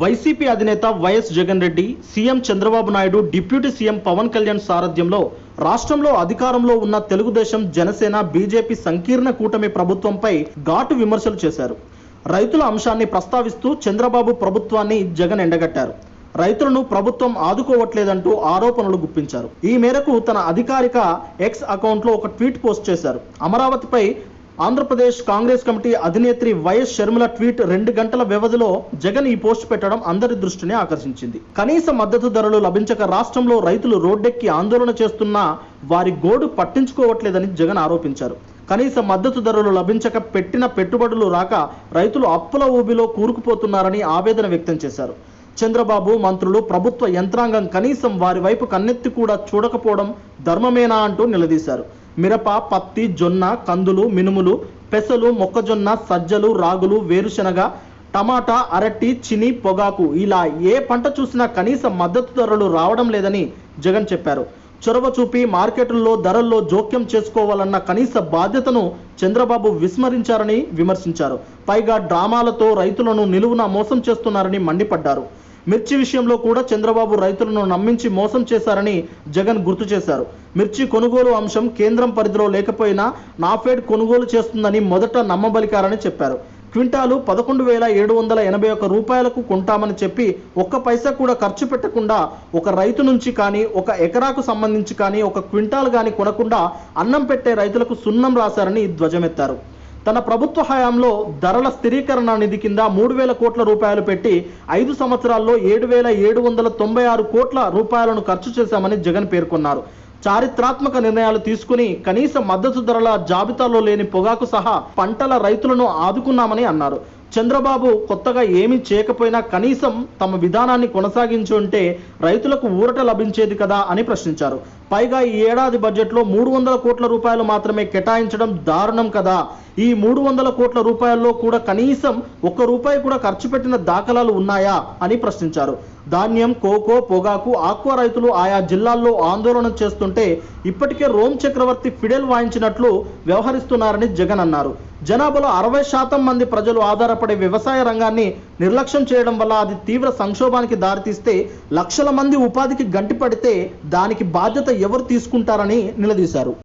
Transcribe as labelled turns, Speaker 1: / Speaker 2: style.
Speaker 1: YCP అధినేత YS Jagan Reddy CM Chandrababu Naidu deputy CM Pawan Kalyan సారథ్యంలో రాష్ట్రంలో అధికారంలో ఉన్న తెలుగుదేశం జనసేన బీజేపీ సంకీర్ణ కూటమి ప్రభుత్వంపై ఘాటు విమర్శలు చేశారు. రైతుల అంశాన్ని ప్రస్తావిస్తూ చంద్రబాబు ప్రభుత్వాన్ని జగన్ ఎండగట్టారు. రైతులను ప్రభుత్వం ఆదుకోవట్లేదంటూ ఆరోపణలు గుప్పించారు. ఈ మేరకు తన అధికారిక ఎక్స్ అకౌంట్లో ఒక ట్వీట్ పోస్ట్ చేశారు. అమరావతిపై ఆంధ్రప్రదేశ్ కాంగ్రెస్ కమిటీ అధినేత్రి వైఎస్ షర్మిల ట్వీట్ రెండు గంటల వ్యవధిలో జగన్ ఈ పోస్ట్ పెట్టడం అందరి దృష్టిని ఆకర్షించింది. కనీస మద్దతు ధరలు లభించక రాష్ట్రంలో రైతులు రోడ్డెక్కి ఆందోళన చేస్తున్నా వారి గోడు పట్టించుకోవట్లేదని జగన్ ఆరోపించారు. కనీస మద్దతు ధరలు లభించక పెట్టిన పెట్టుబడులు రాక రైతులు అప్పుల ఊబిలో కూరుకుపోతున్నారని ఆవేదన వ్యక్తం చేశారు. చంద్రబాబు మంత్రులు ప్రభుత్వ యంత్రాంగం కనీసం వారి వైపు కన్నెత్తి కూడా చూడకపోవడం ధర్మమేనా అంటూ నిలదీశారు. మిరప పత్తి జొన్న కందులు మినుములు పెసలు మొక్కజొన్న సజ్జలు రాగులు వేరుశనగ టమాటా అరటి చిని పొగాకు. ఇలా ఏ పంట చూసినా కనీస మద్దతు ధరలు రావడం లేదని జగన్ చెప్పారు. చొరవ చూపి మార్కెట్లలో ధరల్లో జోక్యం చేసుకోవాలన్న కనీస బాధ్యతను చంద్రబాబు విస్మరించారని విమర్శించారు. పైగా డ్రామాలతో రైతులను నిలువున మోసం చేస్తున్నారని మండిపడ్డారు. మిర్చి విషయంలో కూడా చంద్రబాబు రైతులను నమ్మించి మోసం చేశారని జగన్ గుర్తు చేశారు. మిర్చి కొనుగోలు అంశం కేంద్రం పరిధిలో లేకపోయినా నాఫెడ్ కొనుగోలు చేస్తుందని మొదట నమ్మబలికారని చెప్పారు. క్వింటాలు పదకొండు వేల ఏడు వందల ఎనభై ఒక్క రూపాయలకు కొంటామని చెప్పి ఒక్క పైసా కూడా ఖర్చు పెట్టకుండా ఒక రైతు నుంచి కానీ ఒక ఎకరాకు సంబంధించి కానీ ఒక క్వింటాల్ కానీ కొనకుండా అన్నం పెట్టే రైతులకు సున్నం రాశారని ధ్వజమెత్తారు. తన ప్రభుత్వ హయాంలో ధరల స్థిరీకరణ నిధి కింద మూడు వేల కోట్ల రూపాయలు పెట్టి ఐదు సంవత్సరాల్లో ఏడు వేల ఏడు వందల తొంభై ఆరు కోట్ల రూపాయలను ఖర్చు చేశామని జగన్ పేర్కొన్నారు. చారిత్రాత్మక నిర్ణయాలు తీసుకుని కనీస మద్దతు ధరల జాబితాలో లేని పొగాకు సహా పంటల రైతులను ఆదుకున్నామని అన్నారు. చంద్రబాబు కొత్తగా ఏమీ చేయకపోయినా కనీసం తమ విధానాన్ని కొనసాగించి ఉంటే రైతులకు ఊరట లభించేది కదా అని ప్రశ్నించారు. పైగా ఈ ఏడాది బడ్జెట్లో మూడు వందల కోట్ల రూపాయలు మాత్రమే కేటాయించడం దారుణం కదా. ఈ మూడు వందల కోట్ల రూపాయల్లో కూడా కనీసం ఒక్క రూపాయి కూడా ఖర్చు పెట్టిన దాఖలాలు ఉన్నాయా అని ప్రశ్నించారు. ధాన్యం కోకో పొగాకు ఆక్వా రైతులు ఆయా జిల్లాల్లో ఆందోళన చేస్తుంటే ఇప్పటికే రోమ్ చక్రవర్తి ఫిడెల్ వాయించినట్లు వ్యవహరిస్తున్నారని జగన్ అన్నారు. జనాభాలో అరవై శాతం మంది ప్రజలు ఆధారపడే వ్యవసాయ రంగాన్ని నిర్లక్ష్యం చేయడం వల్ల అది తీవ్ర సంక్షోభానికి దారితీస్తే లక్షల మంది ఉపాధికి గంటిపడితే దానికి బాధ్యత ఎవరు తీసుకుంటారని నిలదీశారు.